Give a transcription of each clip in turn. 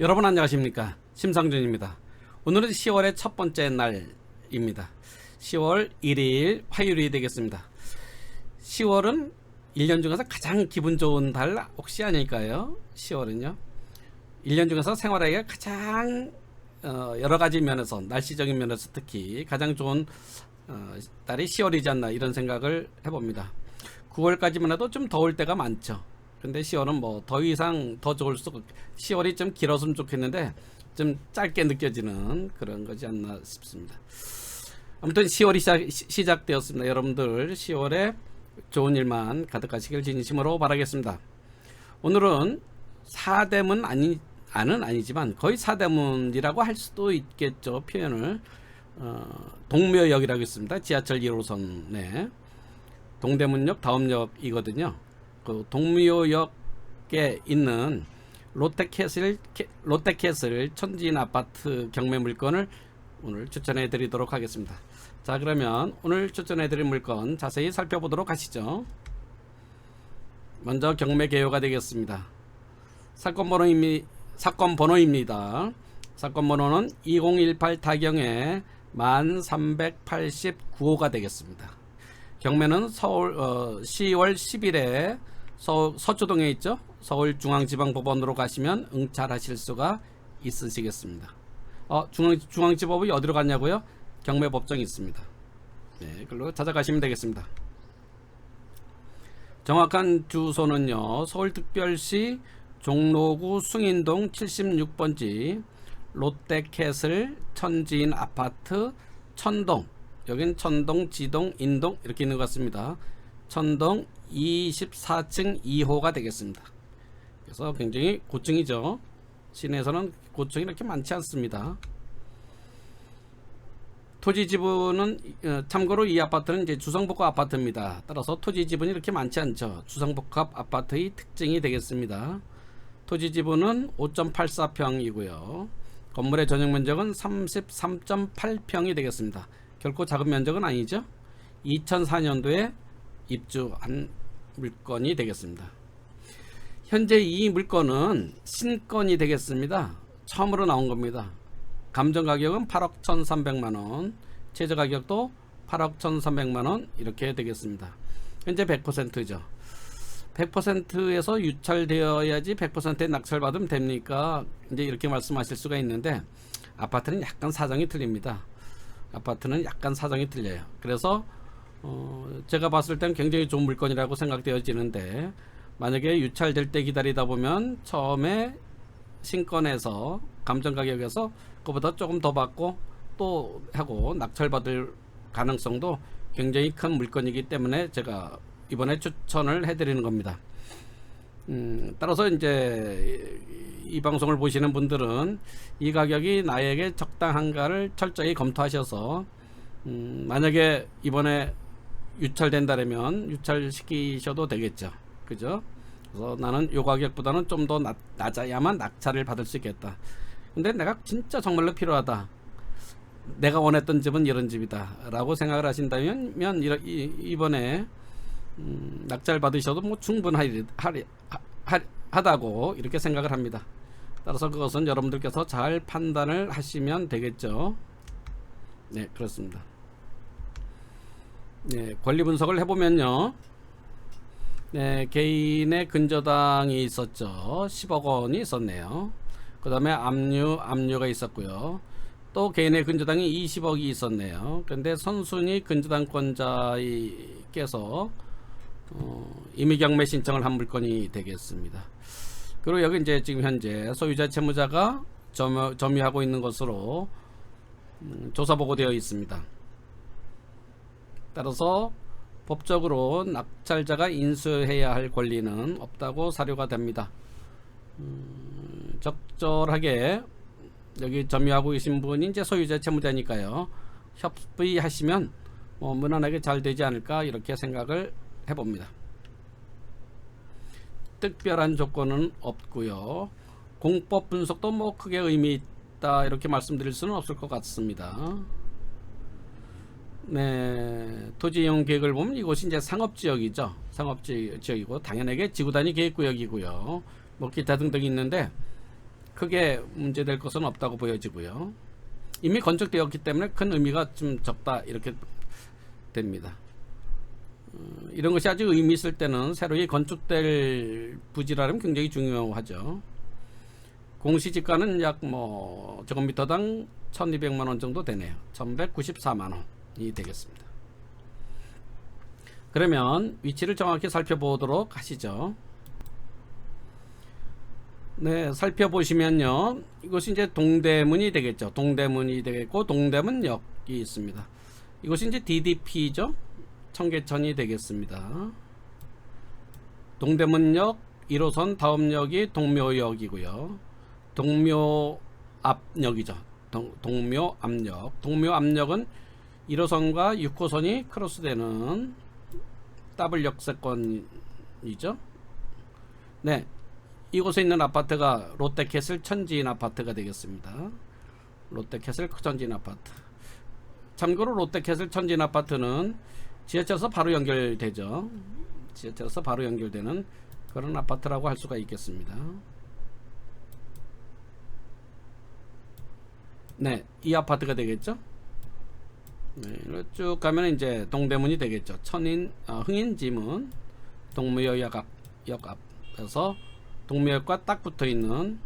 여러분 안녕하십니까? 심상준입니다. 오늘은 10월의 첫 번째 날입니다. 10월 1일 화요일이 되겠습니다. 10월은 1년 중에서 가장 기분 좋은 달 혹시 아닐까요? 10월은요. 1년 중에서 생활하기가 가장 어, 여러 가지 면에서 날씨적인 면에서 특히 가장 좋은 어, 달이 10월이지 않나 이런 생각을 해봅니다. 9월까지만 해도 좀 더울 때가 많죠 근데 10월은 뭐 더 이상 더 좋을 수 10월이 좀 길었으면 좋겠는데 좀 짧게 느껴지는 그런 거지 않나 싶습니다. 아무튼 10월이 시작, 시- 시작되었습니다. 여러분들 10월에 좋은 일만 가득하시길 진심으로 바라겠습니다. 오늘은 사대문 아니 아는 아니지만 거의 사대문이라고 할 수도 있겠죠 표현을 어, 동묘역이라고 있습니다. 지하철 1호선에 동대문역 다음역이거든요. 그 동묘역에 있는 롯데캐슬 캐- 롯데캐슬 천진 아파트 경매 물건을 오늘 추천해 드리도록 하겠습니다. 자 그러면 오늘 추천해 드릴 물건 자세히 살펴보도록 하시죠. 먼저 경매 개요가 되겠습니다. 사건 번호입니 사건 번호입니다. 사건 번호는 2018 타경의 1389호가 되겠습니다. 경매는 서울 어, 10월 10일에 서, 서초동에 있죠. 서울중앙지방법원으로 가시면 응찰하실 수가 있으시겠습니다. 어, 중앙 중앙지법이 어디로 갔냐고요? 경매법정이 있습니다. 네, 그걸로 찾아가시면 되겠습니다. 정확한 주소는요. 서울특별시 종로구 숭인동 76번지 롯데캐슬 천지인 아파트 천동 여긴 천동, 지동, 인동 이렇게 있는 것 같습니다. 천동 24층 2호가 되겠습니다. 그래서 굉장히 고층이죠. 시내에서는 고층이 이렇게 많지 않습니다. 토지 지분은 어, 참고로 이 아파트는 이제 주상복합 아파트입니다. 따라서 토지 지분이 이렇게 많지 않죠. 주상복합 아파트의 특징이 되겠습니다. 토지 지분은 5.84평이고요. 건물의 전용 면적은 33.8평이 되겠습니다. 결코 작은 면적은 아니죠. 2004년도에 입주한 물건이 되겠습니다. 현재 이 물건은 신건이 되겠습니다. 처음으로 나온 겁니다. 감정 가격은 8억 1,300만 원, 최저 가격도 8억 1,300만 원 이렇게 되겠습니다. 현재 100%죠. 100%에서 유찰되어야지 100%의 낙찰 받으면 됩니까? 이제 이렇게 말씀하실 수가 있는데 아파트는 약간 사정이 틀립니다. 아파트는 약간 사정이 틀려요. 그래서 어, 제가 봤을 땐 굉장히 좋은 물건이라고 생각되어지는데 만약에 유찰될 때 기다리다 보면 처음에 신건에서 감정 가격에서 그보다 조금 더 받고 또 하고 낙찰받을 가능성도 굉장히 큰 물건이기 때문에 제가 이번에 추천을 해드리는 겁니다. 음, 따라서 이제 이, 이 방송을 보시는 분들은 이 가격이 나에게 적당한가를 철저히 검토하셔서 음, 만약에 이번에 유찰된다면 유찰시키셔도 되겠죠. 그죠? 그래서 나는 요 가격보다는 좀 더 낮아야만 낙찰을 받을 수 있겠다. 근데 내가 진짜 정말로 필요하다. 내가 원했던 집은 이런 집이다. 라고 생각을 하신다면 이번에 음, 낙찰 받으셔도 뭐 충분하리 하리, 하, 하 다고 이렇게 생각을 합니다. 따라서 그것은 여러분들께서 잘 판단을 하시면 되겠죠. 네, 그렇습니다. 네, 권리 분석을 해보면요. 네, 개인의 근저당이 있었죠. 10억 원이 있었네요. 그 다음에 압류, 압류가 있었고요. 또 개인의 근저당이 20억이 있었네요. 그런데 선순위 근저당권자께서 어, 임의경매 신청을 한 물건이 되겠습니다. 그리고 여기 이제 지금 현재 소유자 채무자가 점유, 점유하고 있는 것으로 음, 조사 보고되어 있습니다. 따라서 법적으로 낙찰자가 인수해야 할 권리는 없다고 사료가 됩니다. 음, 적절하게 여기 점유하고 계신 분이 이제 소유자 채무자니까요. 협의하시면 뭐 무난하게 잘 되지 않을까 이렇게 생각을 해봅니다. 특별한 조건은 없고요. 공법 분석도 뭐 크게 의미 있다 이렇게 말씀드릴 수는 없을 것 같습니다. 네, 토지 이용 계획을 보면 이곳이 이제 상업 지역이죠. 상업 지- 지역이고 당연하게 지구 단위 계획 구역이고요. 뭐 기타 등등이 있는데 크게 문제될 것은 없다고 보여지고요. 이미 건축되었기 때문에 큰 의미가 좀 적다 이렇게 됩니다. 어, 이런 것이 아주 의미 있을 때는 새로이 건축될 부지라면 굉장히 중요하죠. 공시지가는 약 뭐 제곱미터당 1200만 원 정도 되네요. 1194만 원 이 되겠습니다. 그러면 위치를 정확히 살펴보도록 하시죠. 네, 살펴보시면요. 이것이 이제 동대문이 되겠죠. 동대문이 되겠고 동대문역이 있습니다. 이것이 이제 DDP죠. 청계천이 되겠습니다. 동대문역 1호선 다음 역이 동묘역이고요. 동묘 앞역이죠. 동, 동묘 앞역. 동묘 앞역은 1호선과 6호선이 크로스되는 더블 역세권이죠. 네. 이곳에 있는 아파트가 롯데캐슬 천지인 아파트가 되겠습니다. 롯데캐슬 천지인 아파트. 참고로 롯데캐슬 천지인 아파트는 지하철에서 바로 연결되죠. 지하철에서 바로 연결되는 그런 아파트라고 할 수가 있겠습니다. 네, 이 아파트가 되겠죠. 네, 쭉 가면 이제 동대문이 되겠죠. 천인 어, 흥인지문 동묘역 앞, 역 앞에서 동묘역과 딱 붙어 있는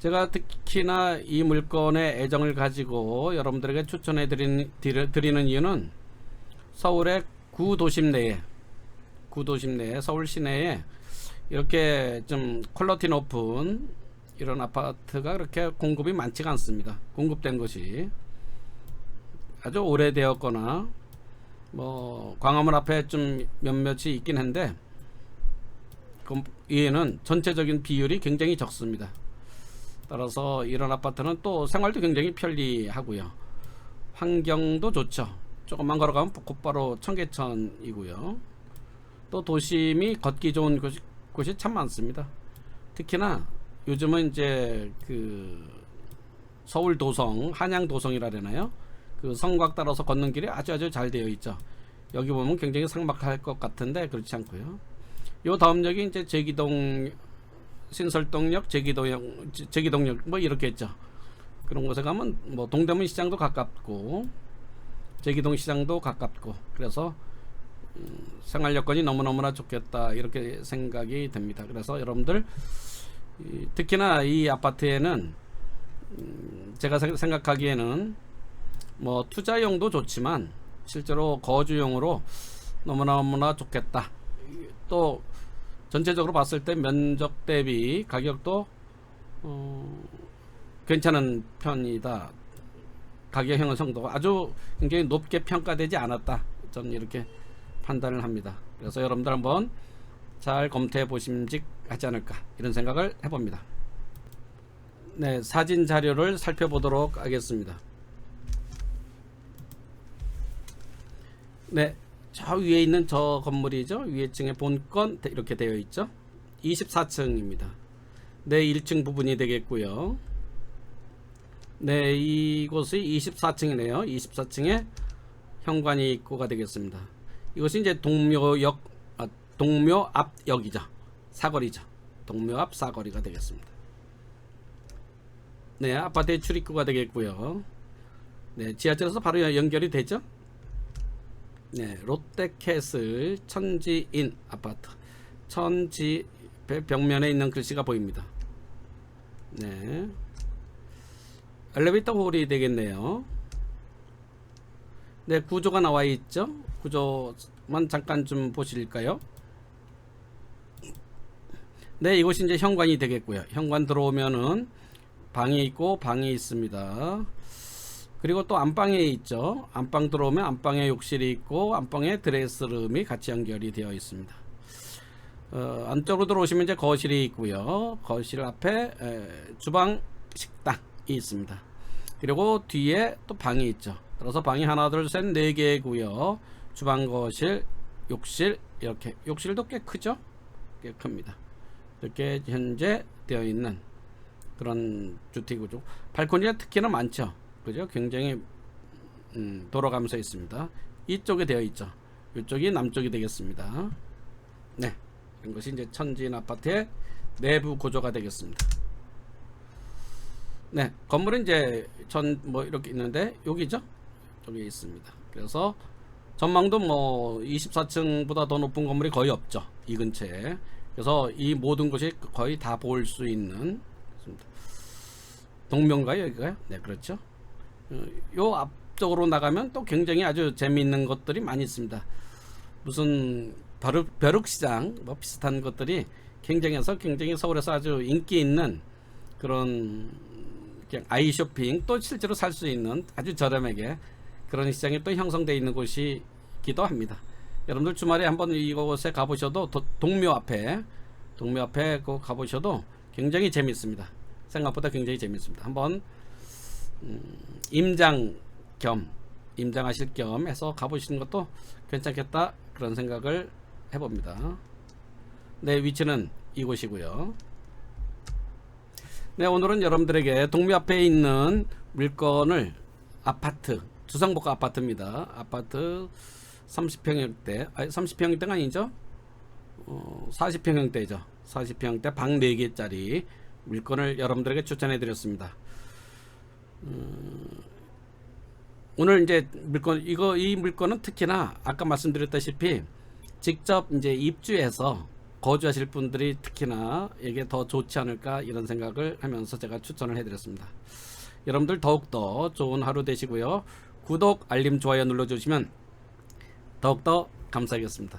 제가 특히나 이 물건에 애정을 가지고 여러분들에게 추천해 드리는, 드리는 이유는 서울의 구도심 내에 구도심 내에 서울 시내에 이렇게 좀 퀄러티 높은 이런 아파트가 그렇게 공급이 많지가 않습니다. 공급된 것이 아주 오래되었거나 뭐 광화문 앞에 좀 몇몇이 있긴 한데 그 이에는 전체적인 비율이 굉장히 적습니다. 따라서 이런 아파트는 또 생활도 굉장히 편리하고요. 환경도 좋죠. 조금만 걸어가면 곧바로 청계천이고요. 또 도심이 걷기 좋은 곳이, 곳이 참 많습니다. 특히나 요즘은 이제 그 서울 도성, 한양 도성이라 되나요? 그 성곽 따라서 걷는 길이 아주 아주 잘 되어 있죠. 여기 보면 굉장히 삭막할 것 같은데 그렇지 않고요. 요 다음 역이 이제 제기동 신설동역, 제기동역, 제기동역 뭐 이렇게 있죠. 그런 곳에 가면 뭐 동대문 시장도 가깝고 제기동 시장도 가깝고 그래서 음, 생활 여건이 너무너무나 좋겠다 이렇게 생각이 됩니다. 그래서 여러분들 이, 특히나 이 아파트에는 음, 제가 생- 생각하기에는 뭐 투자용도 좋지만 실제로 거주용으로 너무너무나 좋겠다. 또 전체적으로 봤을 때 면적 대비 가격도 어, 괜찮은 편이다. 가격 형성도가 아주 굉장히 높게 평가되지 않았다. 저는 이렇게 판단을 합니다. 그래서 여러분들 한번 잘 검토해 보심직 하지 않을까 이런 생각을 해봅니다. 네, 사진 자료를 살펴보도록 하겠습니다. 네, 저 위에 있는 저 건물이죠. 위에 층에 본건 이렇게 되어 있죠. 24층입니다. 네, 1층 부분이 되겠고요. 네, 이곳이 24층이네요. 24층에 현관이 입구가 되겠습니다. 이것이 이제 동묘역, 아, 동묘 앞역이죠. 사거리죠. 동묘 앞 사거리가 되겠습니다. 네, 아파트의 출입구가 되겠고요. 네, 지하철에서 바로 연결이 되죠. 네, 롯데캐슬 천지인 아파트. 천지 벽면에 있는 글씨가 보입니다. 네. 엘리베이터 홀이 되겠네요. 네, 구조가 나와 있죠. 구조만 잠깐 좀 보실까요? 네, 이곳이 이제 현관이 되겠고요. 현관 들어오면은 방이 있고 방이 있습니다. 그리고 또 안방에 있죠. 안방 들어오면 안방에 욕실이 있고 안방에 드레스룸이 같이 연결이 되어 있습니다. 어, 안쪽으로 들어오시면 이제 거실이 있고요. 거실 앞에 에, 주방 식당이 있습니다. 그리고 뒤에 또 방이 있죠. 따라서 방이 하나, 둘, 셋, 네 개고요. 주방, 거실, 욕실 이렇게 욕실도 꽤 크죠. 꽤 큽니다. 이렇게 현재 되어 있는 그런 주택이죠. 발코니가 특히나 많죠. 그죠? 굉장히 음, 돌아가면서 있습니다. 이쪽에 되어 있죠. 이쪽이 남쪽이 되겠습니다. 네, 이것이 이제 천진 아파트의 내부 구조가 되겠습니다. 네, 건물은 이제 전 뭐 이렇게 있는데 여기죠? 여기 있습니다. 그래서 전망도 뭐 24층보다 더 높은 건물이 거의 없죠. 이 근처에. 그래서 이 모든 것이 거의 다 볼 수 있는. 동명가요 여기가요? 네, 그렇죠. 어, 요 앞쪽으로 나가면 또 굉장히 아주 재미있는 것들이 많이 있습니다. 무슨 벼룩, 벼룩시장 뭐 비슷한 것들이 굉장해서 굉장히 서울에서 아주 인기 있는 그런 그냥 아이 쇼핑 또 실제로 살 수 있는 아주 저렴하게 그런 시장이 또 형성되어 있는 곳이기도 합니다. 여러분들 주말에 한번 이곳에 가보셔도 도- 동묘 앞에 동묘 앞에 그 가보셔도 굉장히 재밌습니다. 생각보다 굉장히 재밌습니다. 한번 음, 임장 겸 임장하실 겸 해서 가보시는 것도 괜찮겠다 그런 생각을 해봅니다. 네 위치는 이곳이고요. 네 오늘은 여러분들에게 동묘 앞에 있는 물건을 아파트 주상복합 아파트입니다. 아파트 30평형대 아니 30평형대가 아니죠? 어, 40평형대죠. 40평형대 방 4개짜리 물건을 여러분들에게 추천해 드렸습니다. 오늘 이제 물건 이거 이 물건은 특히나 아까 말씀드렸다시피 직접 이제 입주해서 거주하실 분들이 특히나 이게 더 좋지 않을까 이런 생각을 하면서 제가 추천을 해드렸습니다. 여러분들 더욱더 좋은 하루 되시고요. 구독, 알림, 좋아요 눌러주시면 더욱더 감사하겠습니다.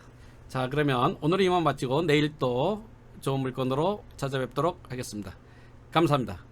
자 그러면 오늘 이만 마치고 내일 또 좋은 물건으로 찾아뵙도록 하겠습니다. 감사합니다.